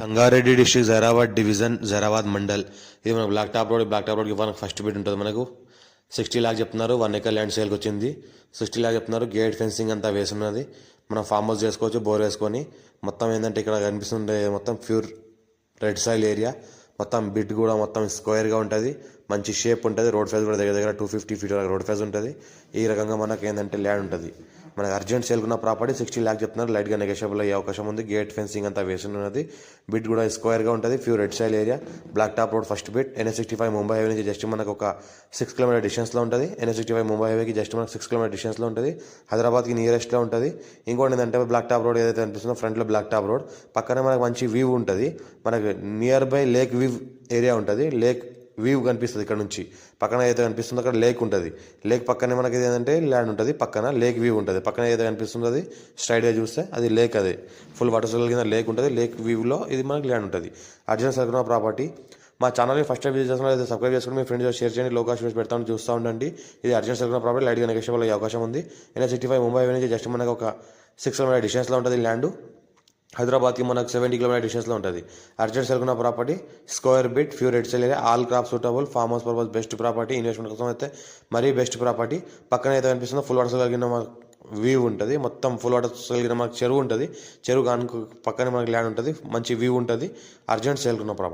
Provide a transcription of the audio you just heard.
Sangareddy district Zaheerabad division Zaheerabad mandal. ఇది మనకు black top road black top రోడ్కి మనకు ఫస్ట్ బిడ్ ఉంటుంది మనకు. సిక్స్టీ ల్యాక్ చెప్తున్నారు వన్ ఎకర్ ల్యాండ్ సేల్కి వచ్చింది. సిక్స్టీ ల్యాక్ చెప్తున్నారు గేట్ ఫెన్సింగ్ అంతా వేసున్నది మనం ఫామ్ హౌస్ చేసుకోవచ్చు బోర్ వేసుకొని. మొత్తం ఏంటంటే ఇక్కడ కనిపిస్తుండే మొత్తం ప్యూర్ రెడ్ సాయిల్ ఏరియా మొత్తం బిడ్ కూడా మొత్తం స్క్వేర్గా ఉంటుంది. మంచి షేప్ ఉంటుంది. రోడ్ ఫేస్ కూడా దగ్గర దగ్గర టూ ఫిఫ్టీ ఫీట్ వరకు రోడ్ ఫేస్ ఉంటుంది. ఈ రకంగా మనకు ఏంటంటే ల్యాండ్ ఉంటుంది. మనకు అర్జెంట్ సేల్కున్న ప్రాపర్టీ సిక్స్టీ ల్యాక్ చెప్తున్నారు. లైట్గా నెగోషియబుల్ అయ్యే అవకాశం ఉంది. గేట్ ఫెన్సింగ్ అంతా వేసి ఉన్నది. బిడ్ కూడా స్క్వేర్గా ఉంటుంది. Pure red soil area black top road first bit NH sixty five Mumbai highway నుంచి జస్ట్ మనకు ఒక సిక్స్ కిలోమీటర్ డిస్టెన్స్లో ఉంటుంది. ఎన్ఎస్ సిక్స్టీ ఫైవ్ ముంబై హైవేకి జస్ట్ మనకు సిక్స్ కిలోమీటర్ డిస్టెన్స్లో ఉంటుంది. హైదరాబాద్కి నియరెస్ట్లో ఉంటుంది. ఇంకోటి ఏంటంటే బ్లాక్ టాప్ రోడ్ ఏదైతే అనిపిస్తుందో ఫ్రంట్లో బ్లాక్ టాప్ రోడ్ పక్కనే మనకు మంచి వ్యూ ఉంటుంది. మనకు near by lake view area ఉంటుంది. లేక్ వ్యూ కనిపిస్తుంది ఇక్కడ నుంచి. పక్కన ఏదైతే కనిపిస్తుందో అక్కడ లేక్ ఉంటుంది. లేక్ పక్కనే మనకి ఏంటంటే ల్యాండ్ ఉంటుంది. పక్కన లేక్ వ్యూ ఉంటుంది. పక్కన ఏదైతే కనిపిస్తుంది స్ట్రైడ్గా స్ట్రైట్గా చూస్తే అది లేక్ అది. ఫుల్ వాటర్ సర్కిల్ కింద లేక్ ఉంటుంది. లేక్ వ్యూలో ఇది మనకి ల్యాండ్ ఉంటుంది. అర్జున్ సర్కున్న ప్రాపర్టీ మా ఛానల్ని ఫస్ట్ టైం విజిట్ చేస్తున్నా సబ్స్క్రైబ్ చేసుకుని మీ ఫ్రెండ్స్ షేర్ చేయండి. లోకాష్ వేసి పెడతాను చూస్తూ ఉండండి. ఇది అర్జెంట్ సర్కున్న ప్రాపర్టీ లైట్గా నెగోషియబుల్ అయ్యే అవకాశం ఉంది. ఎన్ఎస్ సిక్స్టీ ఫైవ్ ముంబై నుంచి జస్ట్ మనకు ఒక సిక్స్ హండ్రెడ్ డిస్టెన్స్లో ఉంటుంది ల్యాండ్ హైదరాబాద్కి మనకు సెవెంటీ కిలోమీటర్ డిస్టెన్స్లో ఉంటుంది. Urgent సెల్కున్న property square bit pure red soil area all crop suitable farm house purpose best property investment కోసం అయితే మరీ బెస్ట్ ప్రాపర్టీ పక్కన అయితే కనిపిస్తుందో ఫుల్ వాటర్స్ కలిగిన వ్యూ ఉంటుంది. మొత్తం ఫుల్ వాటర్స్ కలిగిన మనకు చెరువు ఉంటుంది. చెరువు కానుక పక్కనే మనకి ల్యాండ్ ఉంటుంది. మంచి వ్యూ ఉంటుంది. అర్జెంట్ సెల్కున్న ప్రాపర్టీ